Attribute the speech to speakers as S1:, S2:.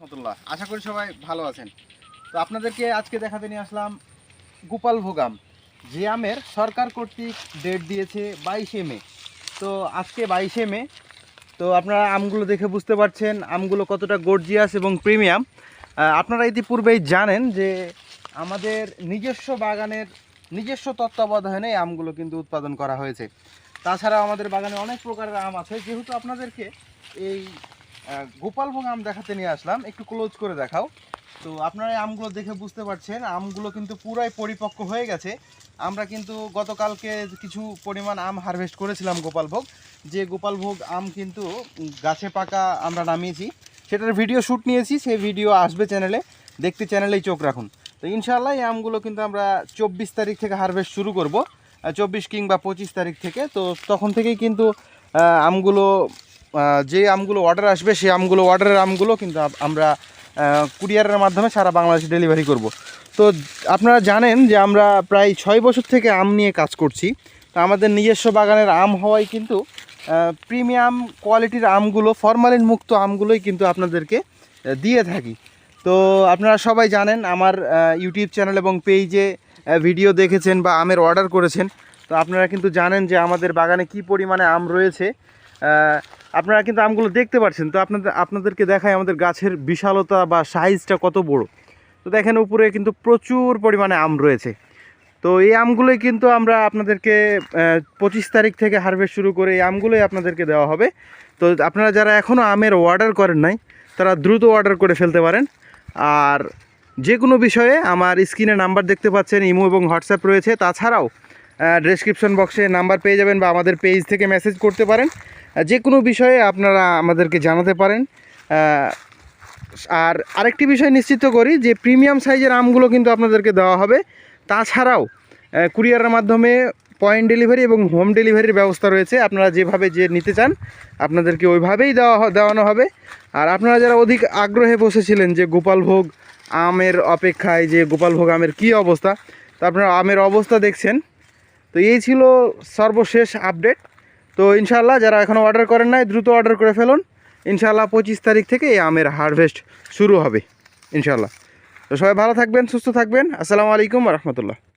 S1: রহমতুল্লাহ, আশা করি সবাই ভালো আছেন। তো আপনাদেরকে আজকে দেখাতে নিয়ে আসলাম গোপাল ভোগাম, যে আমের সরকার কর্তৃক ডেট দিয়েছে বাইশে মে। তো আজকে বাইশে মে, তো আপনারা আমগুলো দেখে বুঝতে পারছেন আমগুলো কতটা গর্জিয়াস এবং প্রিমিয়াম আপনারা ইতিপূর্বেই জানেন যে আমাদের নিজস্ব বাগানের নিজস্ব তত্ত্বাবধানে আমগুলো কিন্তু উৎপাদন করা হয়েছে। তাছাড়া আমাদের বাগানে অনেক প্রকারের আম আছে, যেহেতু আপনাদেরকে এই গোপালভোগ আম দেখাতে নিয়ে আসলাম। একটু ক্লোজ করে দেখাও। তো আপনারা আমগুলো দেখে বুঝতে পারছেন, আমগুলো কিন্তু পুরাই পরিপক্ক হয়ে গেছে। আমরা কিন্তু গতকালকে কিছু পরিমাণ আম হারভেস্ট করেছিলাম গোপালভোগ যে গোপালভোগ আম কিন্তু গাছে পাকা আমরা নামিয়েছি। সেটার ভিডিও শ্যুট নিয়েছি সেই ভিডিও আসবে চ্যানেলে দেখতে চ্যানেলেই চোখ রাখুন। তো ইনশাআল্লাহ এই আমগুলো কিন্তু আমরা চব্বিশ তারিখ থেকে হারভেস্ট শুরু করব। চব্বিশ কিংবা পঁচিশ তারিখ থেকে। তো তখন থেকেই কিন্তু আমগুলো যে আমগুলো অর্ডার আসবে, সেই আমগুলো অর্ডারের আমগুলো কিন্তু আমরা কুরিয়ারের মাধ্যমে সারা বাংলাদেশে ডেলিভারি করব। তো আপনারা জানেন যে আমরা প্রায় ছয় বছর থেকে আম নিয়ে কাজ করছি। তো আমাদের নিজস্ব বাগানের আম হওয়ায় কিন্তু প্রিমিয়াম কোয়ালিটির আমগুলো ফরমালিন মুক্ত আমগুলোই কিন্তু আপনাদেরকে দিয়ে থাকি। তো আপনারা সবাই জানেন, আমার ইউটিউব চ্যানেল এবং পেজে ভিডিও দেখেছেন বা আমের অর্ডার করেছেন। তো আপনারা কিন্তু জানেন যে আমাদের বাগানে কি পরিমাণে আম রয়েছে। আপনারা কিন্তু আমগুলো দেখতে পাচ্ছেন। তো আপনাদের, আপনাদেরকে দেখায় আমাদের গাছের বিশালতা বা সাইজটা কত বড়। তো দেখেন উপরে কিন্তু প্রচুর পরিমাণে আম রয়েছে। তো এই আমগুলোই কিন্তু আমরা আপনাদেরকে পঁচিশ তারিখ থেকে হারভেস্ট শুরু করে এই আমগুলোই আপনাদেরকে দেওয়া হবে। তো আপনারা যারা এখনও আমের অর্ডার করেন নাই, তারা দ্রুত অর্ডার করে ফেলতে পারেন। আর যে কোনো বিষয়ে আমার স্ক্রিনে নাম্বার দেখতে পাচ্ছেন, ইমো এবং হোয়াটসঅ্যাপ রয়েছে। তাছাড়াও ডেসক্রিপশন বক্সে নাম্বার পেয়ে যাবেন বা আমাদের পেজ থেকে মেসেজ করতে পারেন। যে কোনো বিষয়ে আপনারা আমাদেরকে জানাতে পারেন। আর আরেকটি বিষয় নিশ্চিত করি যে প্রিমিয়াম সাইজের আমগুলো কিন্তু আপনাদেরকে দেওয়া হবে। তাছাড়াও কুরিয়ারের মাধ্যমে পয়েন্ট ডেলিভারি এবং হোম ডেলিভারির ব্যবস্থা রয়েছে। আপনারা যেভাবে যে নিতে চান, আপনাদেরকে ওইভাবেই দেওয়া দেওয়ানো হবে। আর আপনারা যারা অধিক আগ্রহে বসেছিলেন যে গোপালভোগ আমের অপেক্ষায় যে গোপালভোগ আমের কী অবস্থা, তো আপনারা আমের অবস্থা দেখছেন। তো এই ছিল সর্বশেষ আপডেট তো ইনশাল্লাহ যারা এখনও অর্ডার করেন নাই, দ্রুত অর্ডার করে ফেলুন। ইনশাল্লাহ পঁচিশ তারিখ থেকে এই আমের হারভেস্ট শুরু হবে ইনশাল্লাহ তো সবাই ভালো থাকবেন, সুস্থ থাকবেন। আসসালামু আলাইকুম রহমতুল্লাহ।